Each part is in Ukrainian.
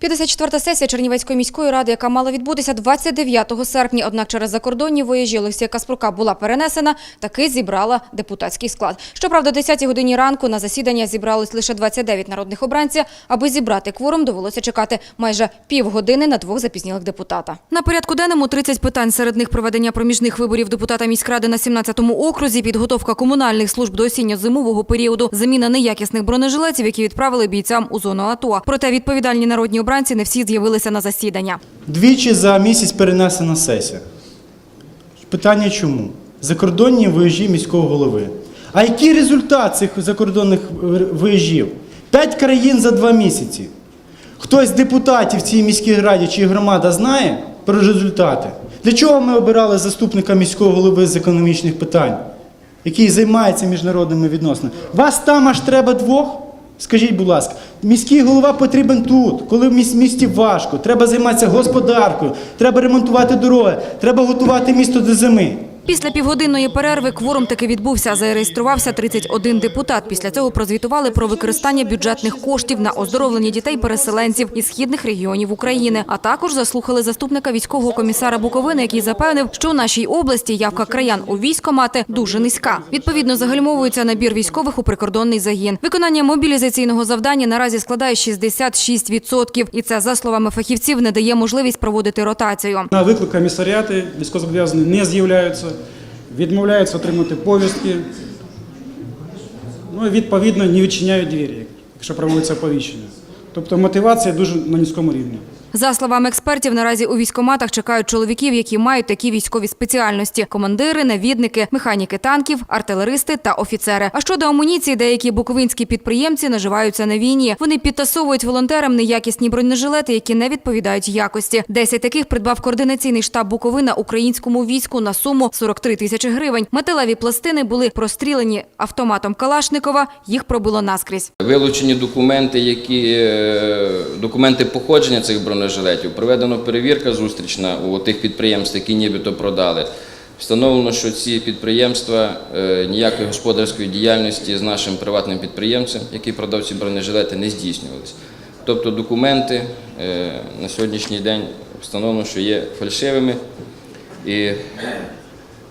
54-та сесія Чернівецької міської ради, яка мала відбутися 29 серпня, однак через закордонні виїжджі Олексія Каспрука була перенесена, таки зібрала депутатський склад. Щоправда, о 10 годині ранку на засідання зібрались лише 29 народних обранців. Аби зібрати кворум, довелося чекати майже півгодини на двох запізнілих депутата. На порядку денному 30 питань, серед них проведення проміжних виборів депутата міськради на 17-му окрузі, підготовка комунальних служб до осінньо-зимового періоду, заміна неякісних бронежилетів, які відправили бійцям у зону АТО. Проте відповідальні народні обранці не всі з'явилися на засідання. Двічі за місяць перенесена сесія. Питання чому? Закордонні виїжджі міського голови. А який результат цих закордонних виїжджів? П'ять країн за два місяці. Хтось з депутатів в цій міській раді чи громада знає про результати? Для чого ми обирали заступника міського голови з економічних питань, який займається міжнародними відносинами? Вас там аж треба двох? Скажіть, будь ласка, міський голова потрібен тут, коли в міс- місті важко, треба займатися господаркою, треба ремонтувати дороги, треба готувати місто до зими. Після півгодинної перерви кворум таки відбувся. Зареєструвався 31 депутат. Після цього прозвітували про використання бюджетних коштів на оздоровлення дітей-переселенців із східних регіонів України. А також заслухали заступника військового комісара Буковини, який запевнив, що у нашій області явка краян у військомати дуже низька. Відповідно, загальмовується набір військових у прикордонний загін. Виконання мобілізаційного завдання наразі складає 66%. І це, за словами фахівців, не дає можливість проводити ротацію. На виклик комісаріати військовозобов'язані не з'являються, відмовляються отримати повістки, ну і відповідно не відчиняють двері, якщо проводиться оповіщення. Тобто мотивація дуже на низькому рівні. За словами експертів, наразі у військоматах чекають чоловіків, які мають такі військові спеціальності: командири, навідники, механіки танків, артилеристи та офіцери. А щодо амуніції, деякі буковинські підприємці наживаються на війні. Вони підтасовують волонтерам неякісні бронежилети, які не відповідають якості. Десять таких придбав координаційний штаб Буковина українському війську на суму 43 тисячі гривень. Металеві пластини були прострілені автоматом Калашникова. Їх пробило наскрізь. Вилучені документи, які е, документи походження цих бронежилетів. Проведено перевірка зустрічна у тих підприємств, які нібито продали. Встановлено, що ці підприємства е, ніякої господарської діяльності з нашим приватним підприємцем, який продав ці бронежилети, не здійснювалися. Тобто документи е, на сьогоднішній день встановлено, що є фальшивими. І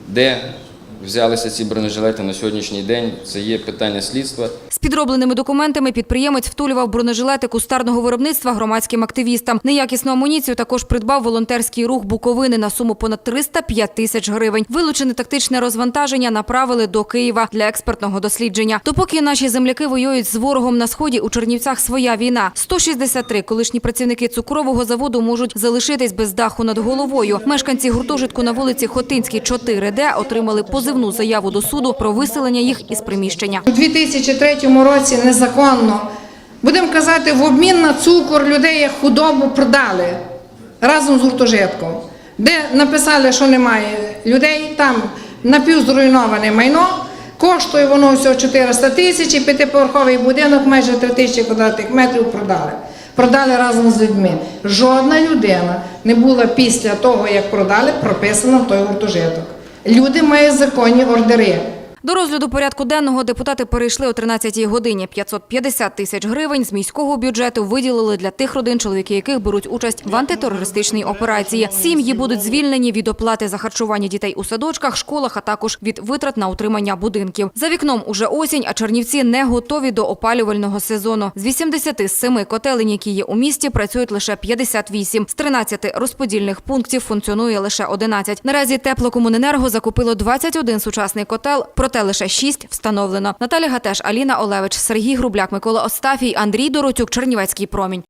де взялися ці бронежилети на сьогоднішній день, це є питання слідства. З підробленими документами підприємець втулював бронежилети кустарного виробництва громадським активістам. Неякісну амуніцію також придбав волонтерський рух Буковини на суму понад 305 тисяч гривень. Вилучене тактичне розвантаження направили до Києва для експертного дослідження. Допоки наші земляки воюють з ворогом на сході, у Чернівцях своя війна. 163 колишні працівники цукрового заводу можуть залишитись без даху над головою. Мешканці гуртожитку на вулиці Хотинській 4Д отримали позивну заяву до суду про виселення їх із приміщення. У 2003 році незаконно, будемо казати, в обмін на цукор людей як худобу продали разом з гуртожитком, де написали, що немає людей, там напівзруйноване майно, коштує воно всього 400 тисяч, п'ятиповерховий будинок майже 3 тисячі квадратних метрів продали. Продали разом з людьми. Жодна людина не була після того, як продали, прописана в той гуртожиток. Люди мають законні ордери. До розгляду порядку денного депутати перейшли о 13-й годині. 550 тисяч гривень з міського бюджету виділили для тих родин, чоловіки яких беруть участь в антитерористичній операції. Сім'ї будуть звільнені від оплати за харчування дітей у садочках, школах, а також від витрат на утримання будинків. За вікном уже осінь, а Чернівці не готові до опалювального сезону. З 87 котелень, які є у місті, працюють лише 58. З 13 розподільних пунктів функціонує лише 11. Наразі теплокомуненерго закупило 21 сучасний котел, проте лише шість встановлено. Наталя Гатеш, Аліна Олевич, Сергій Грубляк, Микола Остафій, Андрій Доротюк, Чернівецький промінь.